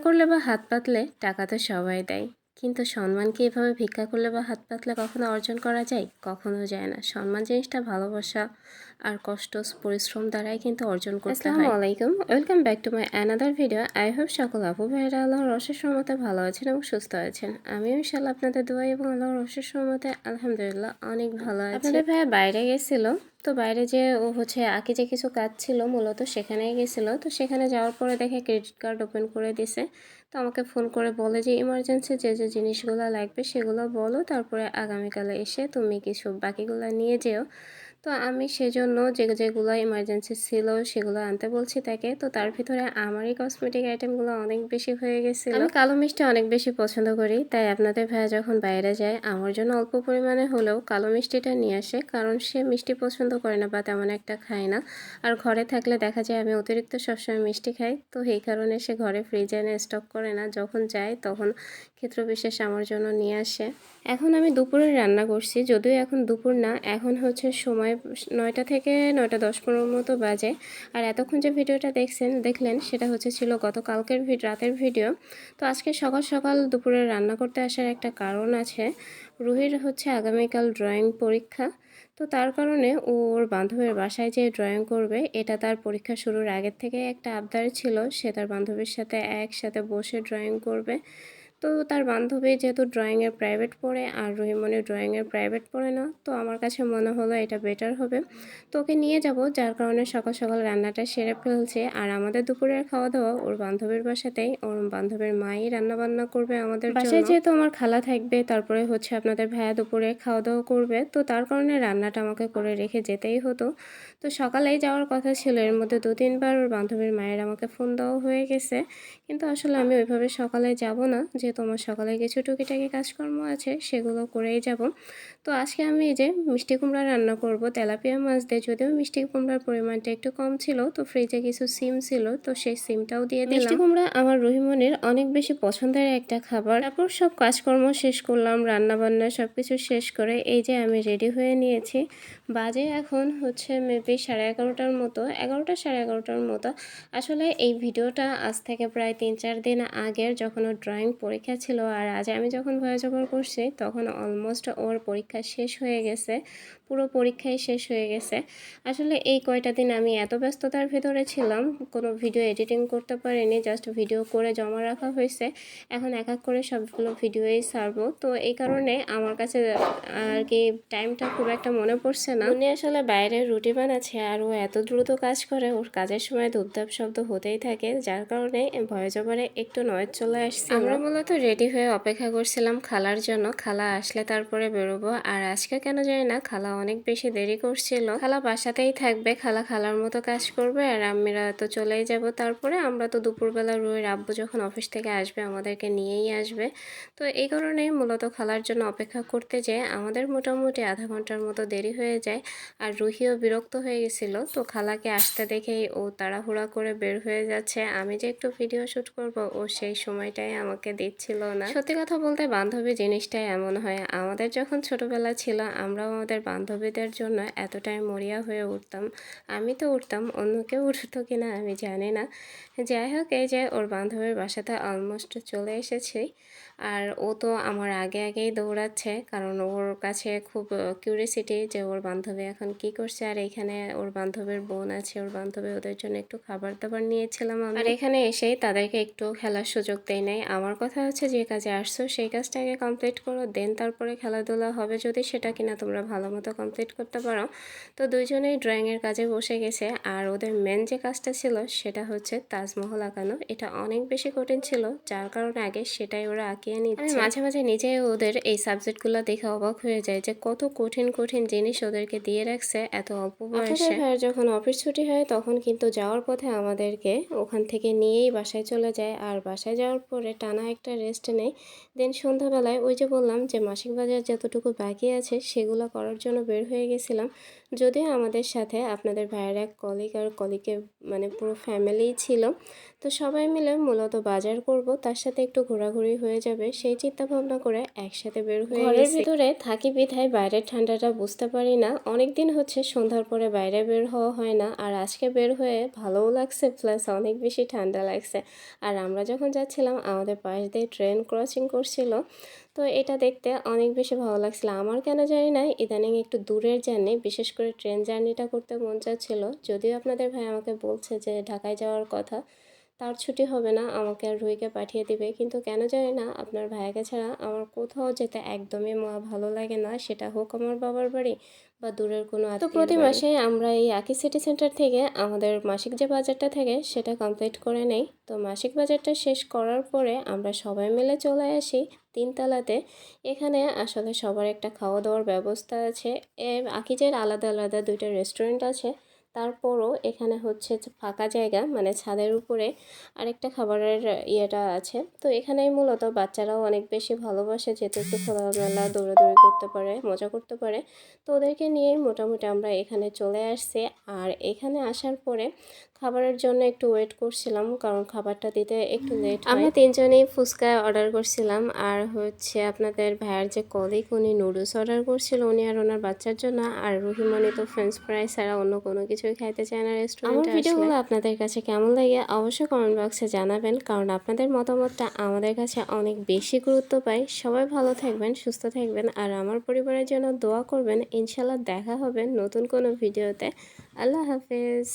ভিক্ষা করলে বা হাত পাতলে টাকা তো সবাই দেয়। কিন্তু সম্মান কি এভাবে ভিক্ষা করলে বা হাত পাতলে কখনো অর্জন করা যায়? কখনো যায় না। সম্মান জিনিসটা ভালোবাসা আর কষ্ট পরিশ্রম দ্বারাই কিন্তু অর্জন করতে হয়। আসসালামু আলাইকুম। Welcome back to my another video I hope সকল আপু ভাইয়েরা আল্লাহর রসের রহমতে ভালো আছেন এবং সুস্থ আছেন। আমিও ইনশাল্লাহ আপনাদের দোয়া এবং আল্লাহর রসের রহমতে আলহামদুলিল্লাহ অনেক ভালো আছি। আপনাদের ভাইয়া বাইরে গেছিল। তো বাইরে যে ও হচ্ছে আগে যে কিছু কাজ ছিল মূলত সেখানেই গেছিল। তো সেখানে যাওয়ার পরে দেখে ক্রেডিট কার্ড ওপেন করে দিছে। তো আমাকে ফোন করে বলে যে ইমার্জেন্সি যে যে জিনিসগুলো লাগবে সেগুলো বলো। তারপরে আগামীকালে এসে তুমি কিছু বাকিগুলো নিয়ে যেও। তো আমি সেজন্য যে যেগুলো ইমার্জেন্সি ছিল সেগুলো আনতে বলছি তাকে। তো তার ভিতরে আমারই কসমেটিক আইটেমগুলো অনেক বেশি হয়ে গেছিল। আমি কালো মিষ্টি অনেক বেশি পছন্দ করি, তাই আপনাদের ভাইয়া যখন বাইরে যায়, আমার জন্য অল্প পরিমাণে হলেও কালো মিষ্টিটা নিয়ে আসে, কারণ সে মিষ্টি পছন্দ করে না বা তেমন একটা খায় না। আর ঘরে থাকলে দেখা যায় আমি অতিরিক্ত সবসময় মিষ্টি খাই, তো এই কারণে সে ঘরে ফ্রিজে এনে স্টক করে না। যখন যায় তখন ক্ষেত্র বিশেষ আমার জন্য নিয়ে আসে। এখন আমি দুপুরে রান্না করছি, যদিও এখন দুপুর না, এখন হচ্ছে সময় নয়টা থেকে নয়টা দশ পনেরো মতো বাজে। আর এতক্ষণ যে ভিডিওটা দেখছেন, দেখলেন, সেটা হচ্ছে ছিল গতকালকের রাতের ভিডিও। তো আজকে সকাল সকাল দুপুরে রান্না করতে আসার একটা কারণ আছে। রুহির হচ্ছে আগামীকাল ড্রয়িং পরীক্ষা। তো তার কারণে ওর বান্ধবীর বাসায় যে ড্রয়িং করবে। এটা তার পরীক্ষা শুরুর আগের থেকে একটা আবদার ছিল। সে তার বান্ধবীর সাথে একসাথে বসে ড্রয়িং করবে। তো তার বান্ধবী যেহেতু ড্রয়িংয়ের প্রাইভেট পড়ে আর রহিমনি ড্রয়িংয়ের প্রাইভেট পড়ে না তো আমার কাছে মনে হলো এটা বেটার হবে। তো ওকে নিয়ে যাব যার কারণে সকাল সকাল রান্নাটা সেরে ফেলছে আর আমাদের দুপুরের খাওয়া দাওয়া ওর বান্ধবীর বাসাতেই ওর বান্ধবীর মাই রান্না বান্না করবে আমাদের বাসায় যেহেতু আমার খালা থাকবে তারপরে হচ্ছে আপনাদের ভাইয়া দুপুরে খাওয়া দাওয়া করবে তো তার কারণে রান্নাটা আমাকে করে রেখে যেতেই হতো। তো সকালেই যাওয়ার কথা ছিল এর মধ্যে দু তিনবার ওর বান্ধবীর মায়ের আমাকে ফোন দেওয়া হয়ে গেছে কিন্তু আসলে আমি ওইভাবে সকালে যাব না যে তোমার সকালে কিছু টুকিটাকি কাজকর্ম আছে সেগুলো করেই যাব। তো আজকে আমি এই যে মিষ্টি কুমড়া রান্না করব, তেলাপিয়া মাছ দিয়ে। যদিও মিষ্টি কুমড়ার পরিমাণটা একটু কম ছিল, তো ফ্রিজে কিছু সিম ছিল, তো সেই সিমটাও দিয়ে দিলাম। মিষ্টি কুমড়া আমার রহিমনের অনেক বেশি পছন্দের একটা খাবার। তারপর সব কাজকর্ম শেষ করলাম রান্না বান্না সব কিছু শেষ করে এই যে আমি রেডি হয়ে নিয়েছি। বাজে এখন হচ্ছে মেবি সাড়ে এগারোটার মতো, এগারোটা সাড়ে এগারোটার মতো। আসলে এই ভিডিওটা আজ থেকে প্রায় তিন চার দিন আগের যখন ড্রয়িং পরীক্ষা ছিল আর আজ আমি যখন ভয়েস ওভার করছি, তখন অলমোস্ট ওর পরীক্ষা শেষ হয়ে গেছে। পুরো পরীক্ষাই শেষ হয়ে গেছে। আসলে এই কয়টা দিন আমি এত ব্যস্ততার ভেতরে ছিলাম কোনো ভিডিও এডিটিং করতে পারিনি জাস্ট ভিডিও করে জমা রাখা হয়েছে। এখন এক এক করে সবগুলো ভিডিওই সারবো তো এই কারণে আমার কাছে আর কি টাইমটা খুব একটা মনে পড়ছে না। উনি আসলে বাইরে রুটি বানাচ্ছে আর ও এত দ্রুত কাজ করে ওর কাজের সময় ধূপধাপ শব্দ হতেই থাকে যার কারণে ভয়েস ওভারে একটু নয়েজ চলে আসছে আমরা মূলত রেডি হয়ে অপেক্ষা করছিলাম খালার জন্য। খালা আসলে তারপরে বেরোবো আর আজকে কেন জানি না খালা অনেক বেশি দেরি করছিল। খালা বাসাতেই থাকবে, খালা খালার মতো কাজ করবে আর আমরা তো চলেই যাব। তারপরে আমরা তো দুপুরবেলা রুয়ের আব্বু যখন অফিস থেকে আসবে, আমাদেরকে নিয়েই আসবে। তো এই কারণে মূলত খালার জন্য অপেক্ষা করতে যেয়ে আমাদের মোটামুটি আধা ঘণ্টার মতো দেরি হয়ে যায় আর রুহিও বিরক্ত হয়ে গেছিল। তো খালাকে আসতে দেখেই ও তাড়াহুড়া করে বের হয়ে যাচ্ছে। আমি যে একটু ভিডিও শ্যুট করব, ও সেই সময়টাই আমাকে দিচ্ছিল না। সত্যি কথা বলতে বান্ধবী জিনিসটাই এমন হয়। আমাদের যখন ছোটবেলা ছিল, আমরাও আমাদের বান্ধবীদের জন্য এতটাই মরিয়া হয়ে উঠতাম। আমি তো উঠতাম, অন্য কেউ উঠতো কি না আমি জানি না। যাই হোক, এই যে ওর বান্ধবীর বাসাতে অলমোস্ট চলে এসেছি। আর ও তো আমার আগে আগেই দৌড়াচ্ছে, কারণ ওর কাছে খুব কিউরিয়াসিটি যে ওর বান্ধবী এখন কি করছে। আর এখানে ওর বান্ধবীর বোন আছে, ওর বান্ধবী ওদের জন্য একটু খাবার দাবার নিয়েছিলাম আর এখানে এসেই তাদেরকে একটু খেলার সুযোগ দেয় নাই। আমার কথা হচ্ছে, যে কাজে আসছো, সেই কাজটাকে কমপ্লিট করো, দেন তারপরে খেলাধুলা হবে যদি সেটা কিনা তোমরা ভালো মতো কমপ্লিট করতে পারো। তো দুইজনেই ড্রয়িংয়ের কাজে বসে গেছে। আর ওদের মেন যে কাজটা ছিল সেটা হচ্ছে তাজমহল আঁকানো। এটা অনেক বেশি কঠিন ছিল যার কারণে আগে সেটাই ওরা আঁকিয়ে নিচ্ছে। মাঝে মাঝে নিজে ওদের এই সাবজেক্টগুলো দেখে অবাক হয়ে যায় যে কত কঠিন কঠিন জিনিস ওদেরকে দিয়ে রাখছে এত অল্প বয়সে। যখন অফিস ছুটি হয় তখন কিন্তু যাওয়ার পথে আমাদেরকে ওখান থেকে নিয়েই বাসায় চলে যায়। আর বাসায় যাওয়ার পরে টানা একটা রেস্ট নেই। দেন সন্ধ্যাবেলায় ওই যে বললাম যে মাসিক বাজার যতটুকু বাকি আছে সেগুলো করার জন্য বের হয়ে গেছিলাম। যদিও আমাদের সাথে আপনাদের ভাইয়ের এক কলিগ আর কলিগের মানে পুরো ফ্যামিলিই ছিল। তো সবাই মিলে মূলত বাজার করব তার সাথে একটু ঘোরাঘুরি হয়ে যাবে সেই চিন্তা ভাবনা করে একসাথে বের হয়ে ঘরের ভিতরে থাকি বিধায় বাইরের ঠান্ডাটা বুঝতে পারি না। অনেক দিন হচ্ছে সন্ধ্যার পরে বাইরে বের হওয়া হয় না আর আজকে বের হয়ে ভালোও লাগছে প্লাস অনেক বেশি ঠান্ডা লাগছে। আর আমরা যখন যাচ্ছিলাম আমাদের পাশ দিয়ে ট্রেন ক্রসিং করছিল তো এটা দেখতে অনেক বেশি ভালো লাগছিল। আমার কেন জানি না ইদানিং একটু দূরের জার্নি বিশেষ করে ট্রেন জার্নিটা করতে মন চাচ্ছিল। যদিও আপনাদের ভাই আমাকে বলছে যে ঢাকায় যাওয়ার কথা তার ছুটি হবে না আমাকে আর রুইকে পাঠিয়ে দিবে। কিন্তু কেন জানি না আপনার ভাইয়াকে ছাড়া আমার কোথাও যেতে একদমই মা- ভালো লাগে না। সেটা হোক আমার বাবার বাড়ি বা দূরের কোনো তো প্রতি মাসে আমরা এই আকি সিটি সেন্টার থেকে আমাদের মাসিক যে বাজারটা থাকে সেটা কমপ্লিট করে নেই। তো মাসিক বাজারটা শেষ করার পরে আমরা সবাই মিলে চলে আসি তিনতলাতে। এখানে আসলে সবার একটা খাওয়া দাওয়ার ব্যবস্থা আছে। এ আকিজের আলাদা আলাদা দুইটা রেস্টুরেন্ট আছে। তারপরও এখানে হচ্ছে ফাঁকা জায়গা মানে ছাদের উপরে আরেকটা খাবারের ইয়েটা আছে। তো এখানেই মূলত বাচ্চারাও অনেক বেশি ভালোবাসে, যেহেতু একটু খোলামেলা দৌড়াদৌড়ি করতে পারে, মজা করতে পারে। তো ওদেরকে নিয়েই মোটামুটি আমরা এখানে চলে আসছি। আর এখানে আসার পরে খাবারের জন্য একটু ওয়েট করছিলাম, কারণ খাবারটা দিতে একটু লেট আমরা তিনজনেই ফুচকা অর্ডার করছিলাম। আর হচ্ছে আপনাদের ভাইয়ের যে কলিগ উনি নুডলস অর্ডার করছিল, উনি আর ওনার বাচ্চার জন্য। আর রহিমনি তো ফ্রেঞ্চ ফ্রাই ছাড়া অন্য কোনো কিছুই খাইতে চায় না রেস্টুরেন্টে আমার ভিডিওগুলো আপনাদের কাছে কেমন লাগে অবশ্যই কমেন্ট বক্সে জানাবেন কারণ আপনাদের মতামতটা আমাদের কাছে অনেক বেশি গুরুত্ব পায়। সবাই ভালো থাকবেন সুস্থ থাকবেন আর আমার পরিবারের জন্য দোয়া করবেন। ইনশাল্লাহ দেখা হবে নতুন কোনো ভিডিওতে আল্লাহ হাফেজ।